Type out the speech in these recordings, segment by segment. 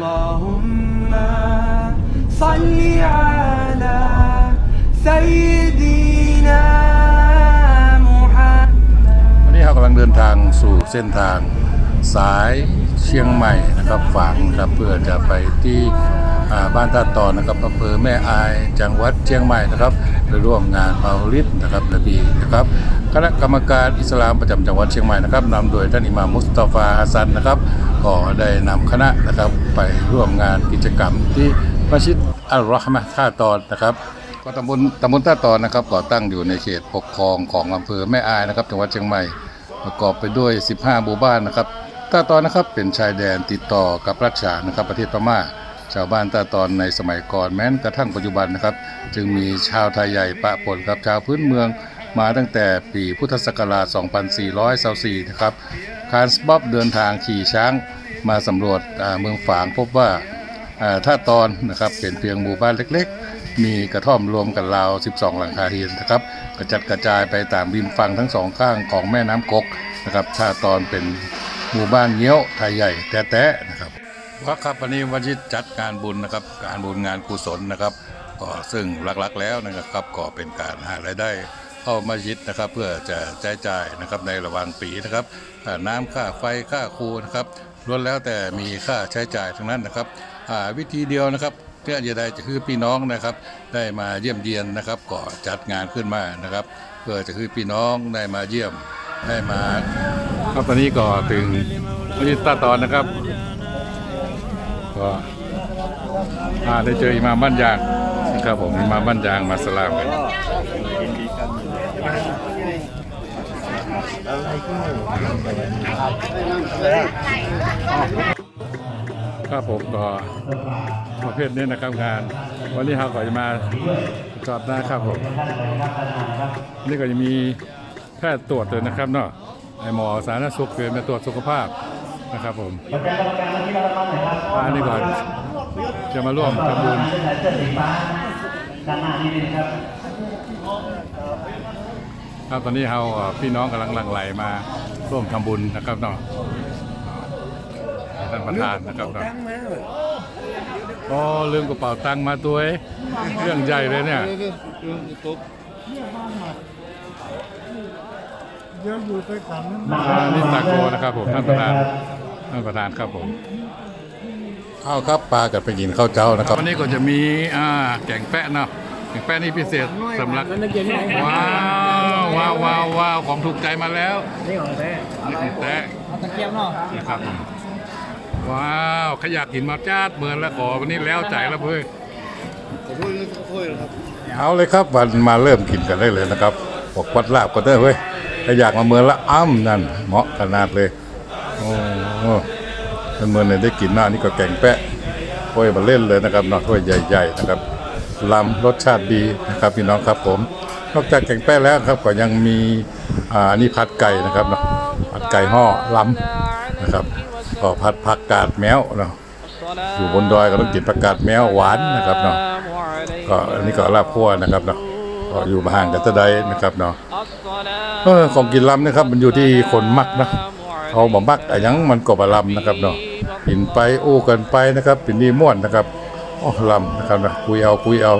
اللهم صل على سيدنا محمد วันนี้เรากำลังเดินทางสู่เส้นทางสายเชียงใหม่นะครับฝางนะครับเพื่อจะไปที่อ่าบ้านท่าตอนนะครับอำเภอแม่อายจังหวัดเชียงใหม่นะครับไปร่วมงานเมาลิดนะครับนบีนะครับคณะกรรมการอิสลามประจำจังหวัดเชียงใหม่นะครับนำโดยท่านอิหม่ามมุสตาฟาฮัสซันนะครับ ก็ได้นำคณะนะครับไปร่วมงานกิจกรรมที่มัสยิดอัลรอฮ์มะท่าตอนนะครับก็ตำบลตำบลท่าตอนนะครับก่อตั้งอยู่ในเขตปกครองของอำเภอแม่อายนะครับจังหวัดเชียงใหม่ประกอบไปด้วย 15หมู่บ้านนะครับท่าตอนนะครับเป็นชายแดนติดต่อกับรัชฉานนะครับประเทศพม่า ชาวบ้านท่าตอนในสมัยก่อนแม้นกระทั่งปัจจุบันนะครับ จึงมีชาวไทยใหญ่ปะปนกับชาวพื้นเมืองมาตั้งแต่ปีพุทธศักราช 2424 นะครับ คาร์สบ๊อบเดินทางขี่ช้างมาสำรวจเมืองฝางพบว่าอ่าถ้าตอนนะครับเป็นเพียงหมู่บ้านเล็กๆ มีกระท่อมรวมกันราว 12 หลังคาเรือนนะครับกระจัดกระจายไปตามริมฝั่งทั้งสองข้างของแม่น้ำกกนะครับถ้าตอนเป็นหมู่บ้านเงี้ยวไทยใหญ่แต้ๆนะครับว่าครับวันนี้วันที่จัดการบุญนะครับการบุญงานกุศลนะครับก็ซึ่งหลักๆแล้วนะครับก็เป็นการหารายได้เข้ามายิดนะครับ เพื่อจะใช้จ่ายนะครับในระหว่างปีนะครับ ค่าน้ำค่าไฟค่าครูนะครับล้วนแล้วแต่มีค่าใช้จ่ายทั้งนั้นนะครับวิธีเดียวนะครับเพื่อจะได้คือพี่น้องนะครับ ได้มาเยี่ยมเยียนนะครับก็จัดงานขึ้นมานะครับ เพื่อจะคือพี่น้องได้มาเยี่ยมได้มาครับตอนนี้ก็ถึงนี่ตาตอนนะครับก็อ่าได้เจออิมามบ้านยางนะครับผมมาบ้านยางมาสลามกัน ครับผมก็ประเภทนี้นะครับงาน วันนี้เราก็จะมาจอดนะครับผมนี่ก็จะมีแพทย์ตรวจเลยนะครับเนาะไอหมอสาธารณสุขเกินมาตรวจสุขภาพนะครับผมอันนี้ก่อนจะมาร่วมทำบุญครับ ตอนนี้เราเอ่อพี่น้องกำลังหลั่งไหลมาร่วมทำบุญนะครับเนาะท่านประธานนะครับเนาะอ๋อลืมกระเป๋าตังค์มาตัวเองเรื่องใหญ่เลยเนี่ยเยอะอยู่ไปขันอ่านี่ตาโกนะครับผมท่านประธานท่านประธานครับผมข้าวครับปลากับไปกินข้าวเจ้านะครับวันนี้ก็จะมีอ่าแกงแปะเนาะแกงแปะนี่พิเศษสำหรับว้าว ว้าวว้าวว้าวของถูกใจมาแล้วนี่ของแท้นี่ของแตะตะเกียบเนาะนะครับผมว้าวขยากหินมาจ้าดเหมือนแล้วขอวันนี้แล้วใจแล้วเพื่อขอโทษขอโทษครับเอาเลยครับวันมาเริ่มกินกันได้เลยนะครับบอกวัดลาบก็ได้เว้ยขยากมาเมือนละอ้ำนั่นเหมาะขนาดเลยโอ้โหเป็นเมือนไหนได้กินหน้านี่ก็แกงแปะถ้วยมาเล่นเลยนะครับเนาะถ้วยใหญ่ ๆ นะครับลำรสชาติดีนะครับพี่น้องครับผม นอกจากแกงแปะแล้วครับก็ยังมีอ่านี่ผัดไก่นะครับเนาะผัดไก่ห่อลำนะครับก็ผัดผักกาดแมวเนาะอยู่บนดอยก็ต้องกินผักกาดแมวหวานนะครับเนาะก็อันนี้ก็ลาบคั่วนะครับเนาะก็อยู่ห่างกันตะไดนะครับเนาะเออของกินลำนะครับ มันอยู่ที่คนมักนะเขาบ่มักอะหยังมันก็บะลำนะครับเนาะกินไปโอ้กันไปนะครับเป็นนี่ม่วนนะครับอ๋อลำนะครับนะคุยเอาคุยเอา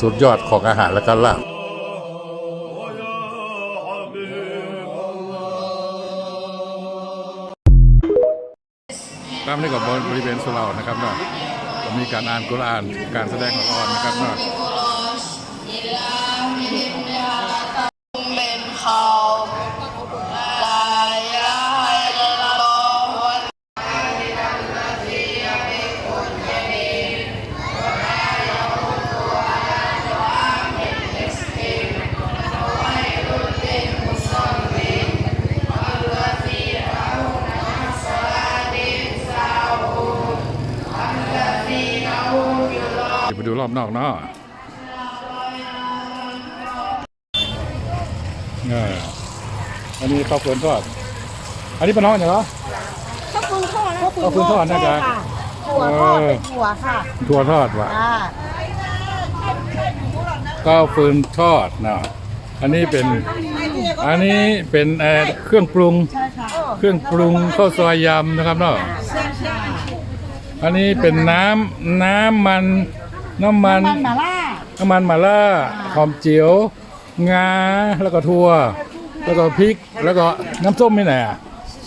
สุดยอดของอาหารและก็ลาบ ครับนี่กับบริเวณสุเหร่านะครับเนาะมีการอ่านกุรอานการแสดงละครนะครับเนาะ เดี๋ยวไปดูรอบนอกเนาะเอออันนี้ข้าวเฟือนทอด อันนี้เป็นน้องเหรอข้าวฟืนทอดนะข้าวฟืนทอดน่าจะใช่ค่ะถั่วทอดเป็นถั่วค่ะถั่วทอดว่ะอ่าข้าวฟืนทอดเนาะอันนี้เป็นอันนี้เป็นเอ่อเครื่องปรุงใช่ค่ะเครื่องปรุงข้าวซอยยำนะครับเนาะอันนี้เป็นน้ำน้ำมัน น้ำมันมันหมาล่า น้ำมันหม่าล่าหอมเจียวงาแล้วก็ทั่ว แล้วก็พริกแล้วก็น้ำส้มไม่ไหนอะ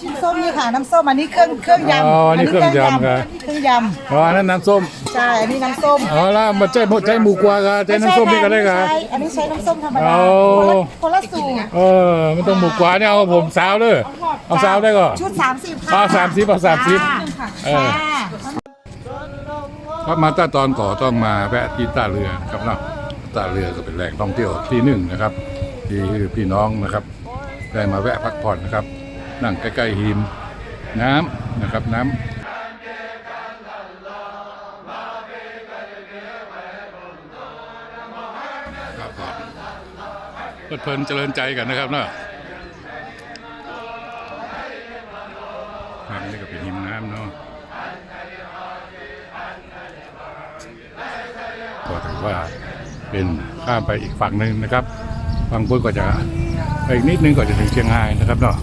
น้ำส้มนี่ค่ะ น้ำส้มอันนี้เครื่องเครื่องยำอ๋อนี่เครื่องยำครับ เครื่องยอ๋ออันนั้นน้ำส้มำใช่อันนี้น้ำส้มอ๋อแล้วมาใจหมดใจหมูกวากะใจน้ำส้มนี่ก็ได้กะ ใช่อันนี้ใช้น้ำส้มธรรมดาเอา คนละคนละสูตรเออมันต้องหมูกวาเนี่ยเอาผมสาวเลยเอาสาวได้ก็ชุดสามสิบ ค่ะเอา30เอา30ค่ะเออค่ะ ครับมาต้าตอนก่อต้องมาแวะที่ท่าเรือครับเนาะท่าเรือก็เป็นแหล่งท่องเที่ยวที่หนึ่งนะครับ ที่พี่น้องนะครับ ได้มาแวะพักผ่อนนะครับ นั่งใกล้ๆหิมน้ำนะครับน้ำครับเพลิดเพลินเจริญใจกันนะครับเนาะนี่ก็ ถือว่าเป็นข้ามไปอีกฝั่งหนึ่งนะครับฝั่งบนก็จะไปอีกนิดนึงก็จะถึงเชียงรายนะครับเนาะ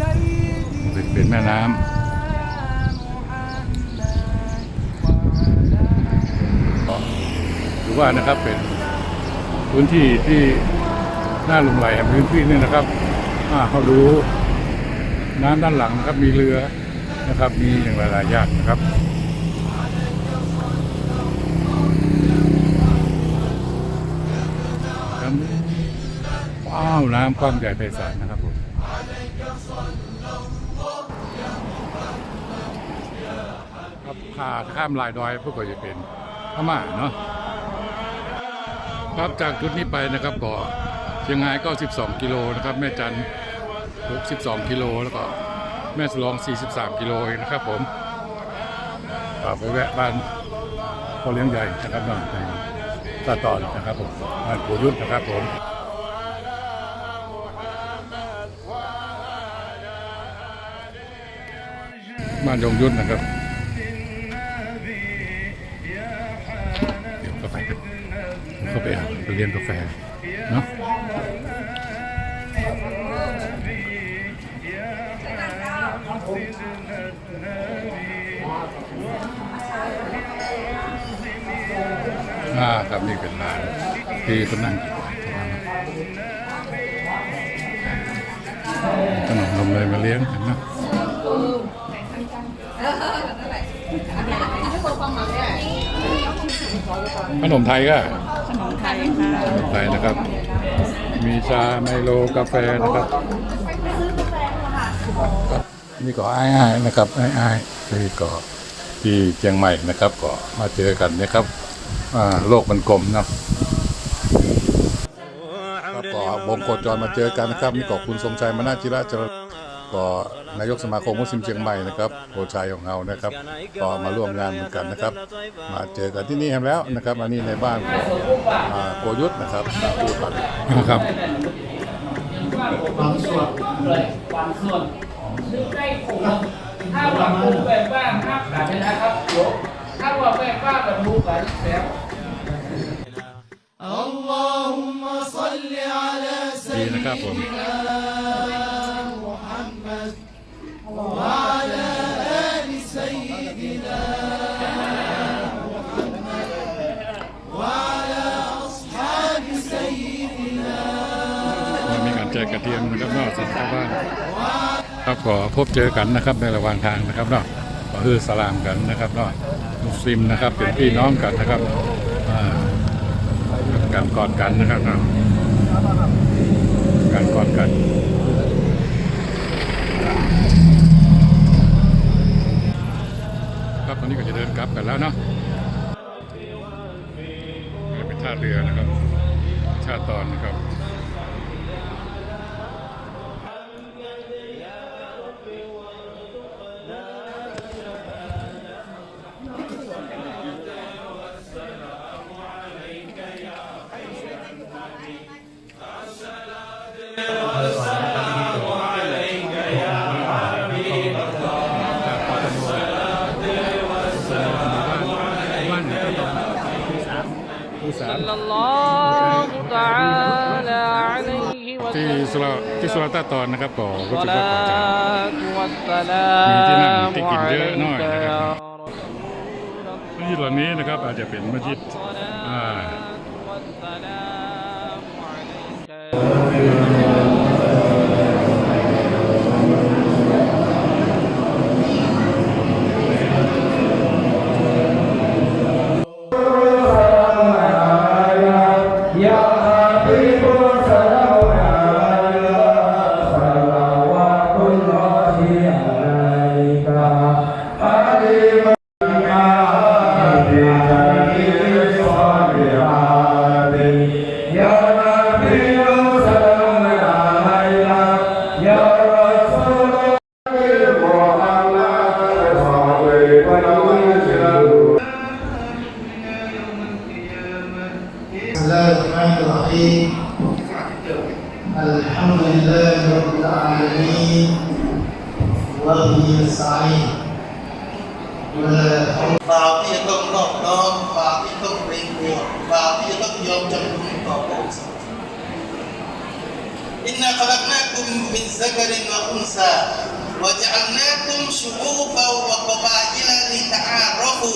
เป็นแม่น้ำก็ถือว่านะครับเป็นพื้นที่ที่น่าหลงไหลพื้นที่นี่นะครับอ่าเขาดูน้ำด้านหลังนะครับมีเรือนะครับ มีอย่างหลายๆอย่างนะครับ ครับว้าวน้ำกว้างใหญ่ไพศาลนะครับผมครับพาข้ามลายดอยพวกก็จะเป็นพม่าเนาะครับจากจุดนี้ไปนะครับก็เชียงรายก็ 12 กิโลนะครับ แม่จันทร์62 กิโลแล้วก็แม่สลอง 43 กิโลเองนะครับผมไปแวะบ้านพ่อเลี้ยงใหญ่นะครับเนาะ ตาตอนนะครับผมงานปู่ยุทธนะครับผมบ้านยงยุทธนะครับเดี๋ยวกาแฟเข้าไปอ่านไปเรียนกาแฟเนาะ อ่าครับนี่เป็นร้านที่คนนั่งกินขนมนมเลยมาเลี้ยงเห็นไหมขนมไทยก็ขนมไทยค่ะขนมไทยนะครับ มีชาไมโลกาแฟนะครับนี่ก็ไอ้ไอ้ายนะครับไอ้ไอ้ายๆที่ก็ที่เชียงใหม่นะครับ ก็มาเจอกันนะครับ โลกมันกลมเนาะครับก็วงโคจรมาเจอกันนะครับนี่ก็คุณสมชัยมนาจิระเจริญก็นายกสมาคมมุสลิมเชียงใหม่นะครับโอชัยของเรานะครับ ก็มาร่วมงานเหมือนกันนะครับ มาเจอกันที่นี่แล้วนะครับอันนี้ในบ้านของอ่าโกยุทธนะครับพูดกันนะครับถ้าว่าปลูกแบบบ้านห้ามตัดนะครับถ้าว่าแบบบ้านแบบปลูกแบ บแบบดีนะครับผมมีการแจกกระเทียมนะครับนอกจากชาวบ้านครับขอพบเจอกันนะครับในระหว่างทางนะครับเนาะขอคือสลามกันนะครับเนาะมุสลิมนะครับเป็นพี่น้องกันนะครับ อ่ากันกอดกันนะครับกาะกันกอดกันครับตอนนี้ก็จะเดินกลับกันแล้วเนาะเป็นท่าเรือนะครับท่าตอนนะครับ ที่สุรที่สุรตาตอนนะครับก็รู้สึกว่าพอใจมีที่นั่งที่กินเยอะหน่อยนะครับาลิตะอารอฟู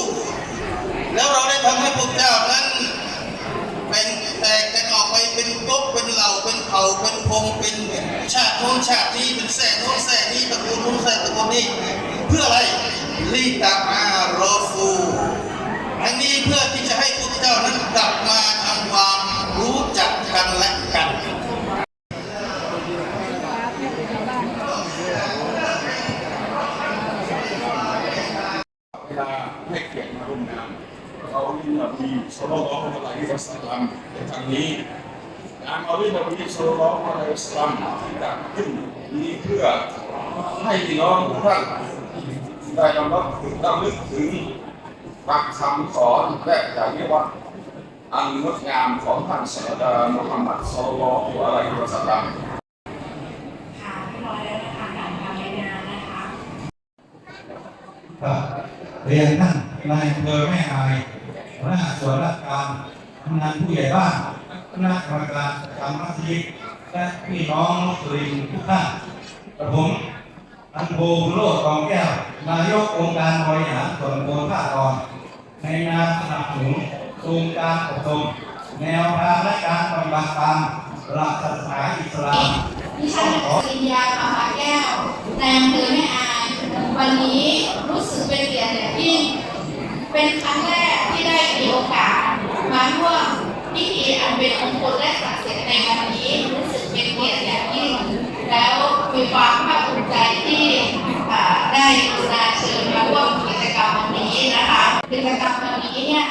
แล้วเราได้ทำให้พวกเจ้านั้นเป็นแตกกันออกไปเป็นก๊กเป็นเหล่าเป็นเผ่าเป็นพงเป็นชาติโน้นชาตินี้เป็นแส่โน้นแส่นี้ตระกูลโน้นแส่ตระกูลนี้เพื่ออะไรลีตาอารอฟูอันนี้เพื่อที่จะให้พวกเจ้านั้นกลับมาทำความรู้จักกันและกัน เวลาให้เกียรติมาร่วมงานเราลินบีสโลลของอะลัยฮิวะ สลลัมในครั้งนี้งานเอาลินบีสโลลของอะลัยฮิวะสัลลัมที่จัดขึ้นนี้เพื่อให้พี่น้องทุกท่านได้รำลึกถึงรำลึกถึงหลักคำสอนและจากนี้ว่าอันงดงามของท่านศาสดามุฮัมมัดศ็อลลัลลอฮุอะลัยฮิวะสัลลัมเรียนะคะการทำรายงานนะคะครับเรียนท่านนายอำเภอแม่อายหัวหน้าส่วนราชการ กำนันผู้ใหญ่บ้านคณะกรรมการประจำมัสยิดและพี่น้องมุสลิมทุกท่านกระผมอันโบโลดกองแก้ว นายกองค์การบริหารส่วนตำบลท่าตอน ในนามสนับสนุนโครงการอบรมแนวทางและการปฏิบัติตามหลักศาสนาอิสลามดิฉันปริญญาคำหาแก้วในอำเภอแม่อายวันนี้รู้สึกเป็นเกียรติอย่างยิ่งเป็นครั้งแรกที่ได้มีโอกาส มาร่วมพิธีอันเป็นมงคลและศักดิ์สิทธิ์ในวันนี้รู้สึกเป็นเกียรติอย่างยิ่งแล้วมีความภาคภูมิใจที่ได้กรุณาเชิญมาร่วมกิจกรรมวันนี้นะคะกิจกรรมวันนี้เนี่ย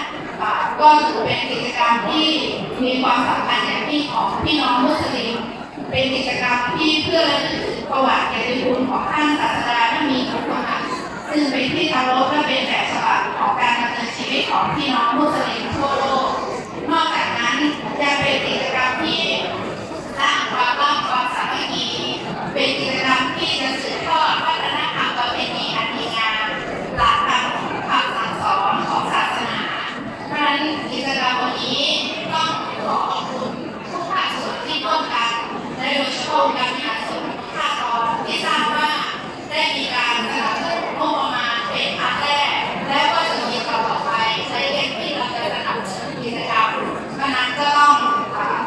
ก็ถือเป็นกิจกรรมที่มีความสำคัญอย่างยิ่งของพี่น้องมุสลิมเป็นกิจกรรมที่เพื่อระลึกถึงประวัติเกียรติคุณของท่านศาสดาท่านมีมุฮัมมัดซึ่งเป็นที่เคารพและเป็นแบบฉบับของการดำเนินชีวิตของพี่น้องมุสลิมทั่วโลก จะเป็นกิจกรรมที่สร้างความร่วมความสามัคคีเป็นกิจกรรมที่จะสืบทอดวัฒนธรรมประเพณีอันดีงามหลักธรรมคำสั่งสอนของศาสนาเพราะฉะนั้นกิจกรรมวันนี้ต้องขอขอบคุณทุกภาคส่วนที่ร่วมกันและโดยเฉพาะองค์การบริหารส่วนภาคตอนที่ทราบว่าได้มีการสนับสนุนงบประมาณเป็นครั้งแรก และก็จะมีต่อไปในเรื่องที่เราจะสนับสนุนกิจกรรมเพราะฉะนั้นก็ต้อง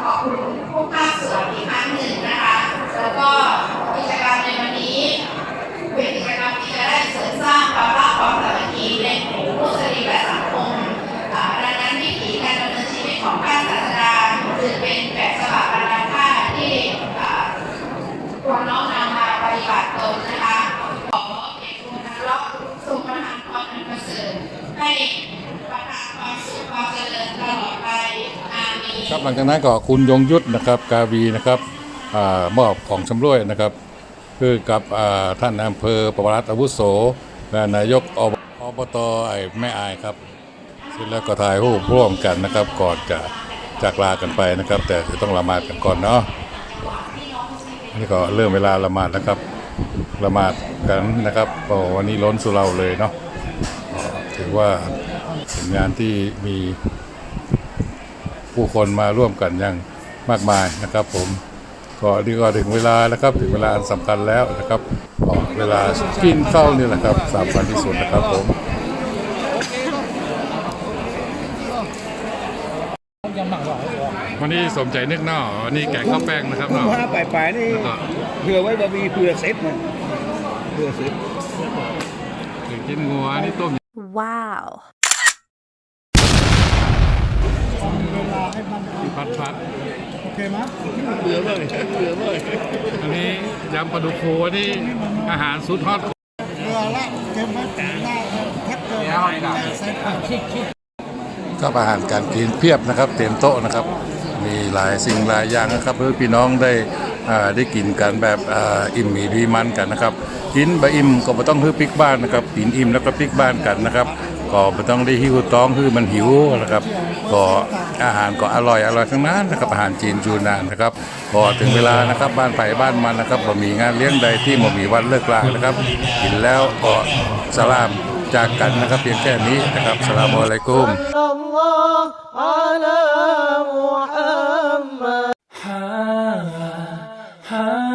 ขอบคุณทุกภาคส่วนอีกครั้งหนึ่งนะคะ แล้วก็กิจกรรมในวันนี้ เป็นกิจกรรมที่จะได้เสริมสร้างความรักความสามัคคีในหมู่มุสลิมและสังคมอ่าดังนั้นวิถีการดำเนินชีวิตของท่านศาสดาจึงเป็นแบบฉบับประดาค่าที่อ่าควรน้อมนำมาปฏิบัติตนนะคะ ขอเอกคุณนรกทรงประทานพรอันประเสริฐให้ประทานความสุขความเจริญตลอดไป อามี ครับหลังจากนั้นก็คุณยงยุทธนะครับกาวีนะครับอมอบของชำร่วยนะครับ คือกับท่านอำเภอประวัติอาวุโสและนายกอบอบตไอ้แม่อายครับเสร็จแล้วก็ถ่ายรูปร่วมกันนะครับ ก่อนจะจากลากันไปนะครับ แต่จะต้องละหมาดกันก่อนเนาะนี่ก็เริ่มเวลาละหมาดนะครับละหมาดกันนะครับโอ้วันนี้ล้นสุเราเลยเนาะถือว่าเป็นงานที่มี ผู้คนมาร่วมกันอย่างมากมายนะครับผมก็นี่ก็ถึงเวลาแล้วครับถึงเวลาอันสำคัญแล้วนะครับก็เวลากินข้าวนี่แหละครับสำคัญที่สุดนะครับผมวันนี้สมใจนึกเนอวันนี้แกงข้าวแป้งนะครับเนาะถ้าไปไปนี่แล้วก็เผื่อไว้บะหมี่เผื่อเซ็ตมันเผื่อเซ็ตแกงกินงัวนี่ต้ม Wow พัดพัดโอเคมั้ยเบื่อเลยเบื่อเลยอันนี้ยำปลาดุกฟูอันนี้อาหารสุดฮอตเบื่อละเก็บไว้แต่หน้าพัดเกินเซ็ตครับอาหารการกินเพียบนะครับ เต็มโต๊ะนะครับ มีหลายสิ่งหลายอย่างนะครับเพื่อพี่น้องได้อ่าได้กินกันแบบอ่าอิ่มมีดีมันกันนะครับ กินบะอิ่มก็ไม่ต้องฮื้อปิกบ้านนะครับกินอิ่มแล้วก็ปิกบ้านกันนะครับ ก็ไม่ต้องได้หิวต้องคือมันหิวนะครับก็อาหารก็อร่อยอร่อยทั้งนั้นนะครับอาหารจีนจูนานนะครับพอถึงเวลานะครับบ้านไปบ้านมันนะครับบ่มีงานเลี้ยงใดที่บ่มีวันเลิกลางนะครับกินแล้วก็สลามจากกันนะครับเพียงแค่นี้นะครับสลามอะลักุม Ah